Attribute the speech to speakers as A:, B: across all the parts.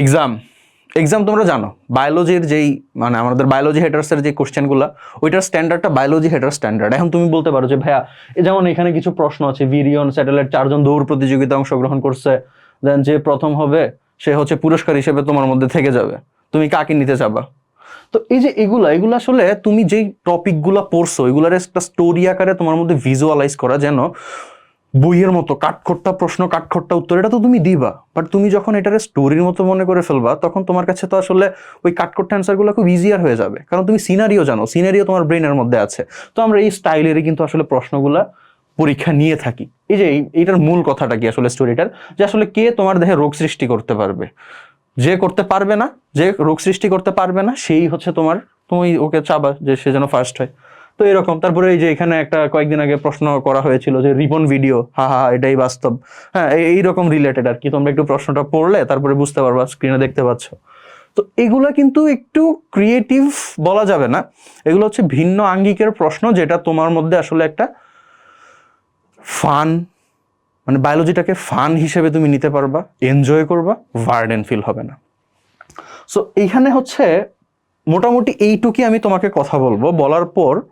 A: Exam exam তোমরা জানো বায়োলজির যেই মানে আমাদের বায়োলজি হেডার্সের যে কোশ্চেনগুলো ওইটার স্ট্যান্ডার্ডটা বায়োলজি হেডার স্ট্যান্ডার্ড এখন তুমি বলতে পারো যে, ভাইয়া যেমন এখানে কিছু প্রশ্ন আছে ভিরিয়ন স্যাটেলাইট চারজন দৌড় প্রতিযোগিতা অংশগ্রহণ করছে দেন যে প্রথম হবে, সে হচ্ছে পুরস্কার হিসেবে তোমার মধ্যে থেকে যাবে। তুমি কাকে নিতে চাবা? তো এই যে এগুলা, এগুলো আসলে তুমি যেই টপিকগুলো পড়ছো, এগুলার একটা স্টোরি আকারে তোমার মধ্যে ভিজুয়ালাইজ করা যেন বইয়ের মতো, কাঠখোট্টা প্রশ্ন, কাঠখোট্টা উত্তর, এটা তো তুমি দিবা। বাট তুমি যখন এটারে স্টোরির মতো মনে করে ফেলবা, তখন তোমার কাছে তো আসলে ওই কাঠখোট্টা অ্যান্সারগুলো খুব ইজিয়ার হয়ে যাবে। কারণ তুমি সিনারিও জানো সিনারিও তোমার ব্রেনের মধ্যে আছে। তো আমরা এই স্টাইলেরই কিন্তু আসলে প্রশ্নগুলা পরীক্ষা নিয়ে থাকি। এই যে এই- এইটার মূল কথাটা কি আসলে স্টোরিটার যে আসলে কে তোমার দেহে রোগ সৃষ্টি করতে পারবে? যে করতে পারবে না, যে রোগ সৃষ্টি করতে পারবে না, সেই হচ্ছে তোমার, তুমি ওকে চাবা যে সে যেন ফার্স্ট হয়। তো এরকম। তারপরে এই যে এখানে একটা কয়েকদিন আগে প্রশ্ন করা হয়েছিল যে রিবন ভিডিও, হা হা এটাই বাস্তব। হ্যাঁ এই- এইরকম রিলেটেড আর কি। তোমরা একটু প্রশ্নটা পড়লে, তারপরে বুঝতে পারবা স্ক্রিনে দেখতে পাচ্ছ। তো এগুলো কিন্তু একটু ক্রিয়েটিভ বলা যাবে না। এগুলো হচ্ছে ভিন্ন আঙ্গিকের প্রশ্ন যেটা তোমার মধ্যে আসলে একটা ফান মানে বায়োলজিটাকে ফান হিসেবে তুমি নিতে পারবা এনজয় করবা ভার্ডেন ফিল হবে না। সো এইখানে হচ্ছে মোটামুটি এইটুকুই আমি তোমাকে কথা বলব। বলার পর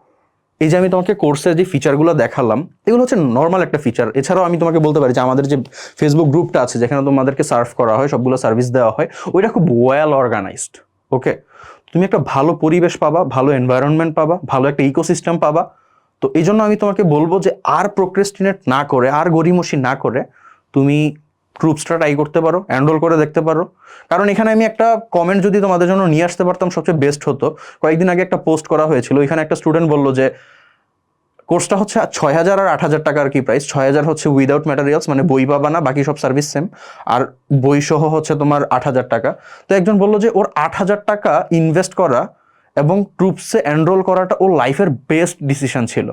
A: এই যে আমি তোমাকে কোর্সের যে ফিচারগুলো দেখালাম, এগুলো হচ্ছে নর্মাল একটা ফিচার এছাড়াও আমি তোমাকে বলতে পারি যে আমাদের যে ফেসবুক গ্রুপটা আছে, যেখানে তোমাদেরকে সার্ভ করা হয়, সবগুলো সার্ভিস দেওয়া হয়, ওইটা খুব ওয়েল অর্গানাইজড ওকে তুমি একটা ভালো পরিবেশ পাবা, ভালো এনভায়রনমেন্ট পাবা, ভালো একটা ইকোসিস্টেম পাবা। তো এই জন্য আমি তোমাকে বলব যে আর প্রোক্রেস্টিনেট না করে, আর গরিমসি না করে, তুমি গ্রুপসটা ট্রাই করতে পারো এনরোল করে দেখতে পারো। কারণ এখানে আমি একটা কমেন্ট যদি তোমাদের জন্য নিয়ে আসতে পারতাম, সবচেয়ে বেস্ট হতো। কয়েকদিন আগে একটা পোস্ট করা হয়েছিল এখানে একটা স্টুডেন্ট বলল যে কোর্সটা হচ্ছে ছয় হাজার আর আট হাজার টাকার কি প্রাইস ছয় হাজার হচ্ছে উইদাউট ম্যাটেরিয়ালস মানে বই পাবা না, বাকি সব সার্ভিস সেম আর বই সহ হচ্ছে তোমার আট হাজার টাকা। তো একজন বলল যে, ওর আট হাজার টাকা ইনভেস্ট করা এবং ট্রুপসে এনরোল করাটা ওর লাইফের বেস্ট ডিসিশন ছিল।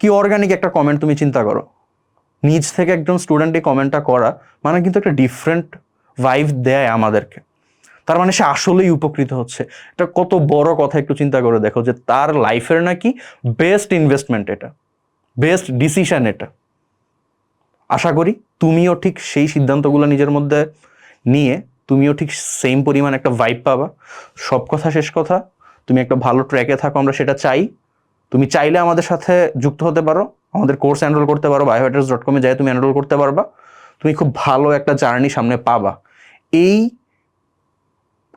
A: কি অর্গানিক একটা কমেন্ট তুমি চিন্তা করো। নিজ থেকে একজন স্টুডেন্ট এই কমেন্টটা করা মানে কিন্তু একটা ডিফারেন্ট ভাইভ দেয় আমাদেরকে। তার মানে সে আসলেই উপকৃত হচ্ছে। এটা কত বড় কথা একটু চিন্তা করে দেখো যে তার লাইফের নাকি বেস্ট ইনভেস্টমেন্ট এটা বেস্ট ডিসিশন এটা। আশা করি তুমিও ঠিক সেই সিদ্ধান্তগুলো নিজের মধ্যে নিয়ে তুমিও ঠিক সেম পরিমাণ একটা ভাইব পাবা। সব কথা শেষ কথা, তুমি একটা ভালো ট্র্যাকে থাকো, আমরা সেটা চাই। তুমি চাইলে আমাদের সাথে যুক্ত হতে পারো, আমাদের কোর্স এনরোল করতে পারো বায়োহেটার্স ডট কমে যাই তুমি এনরোল করতে পারবা। তুমি খুব ভালো একটা জার্নি সামনে পাবা। এই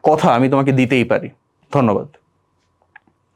A: কথা আমি তোমাকে দিতেই পারি। ধন্যবাদ।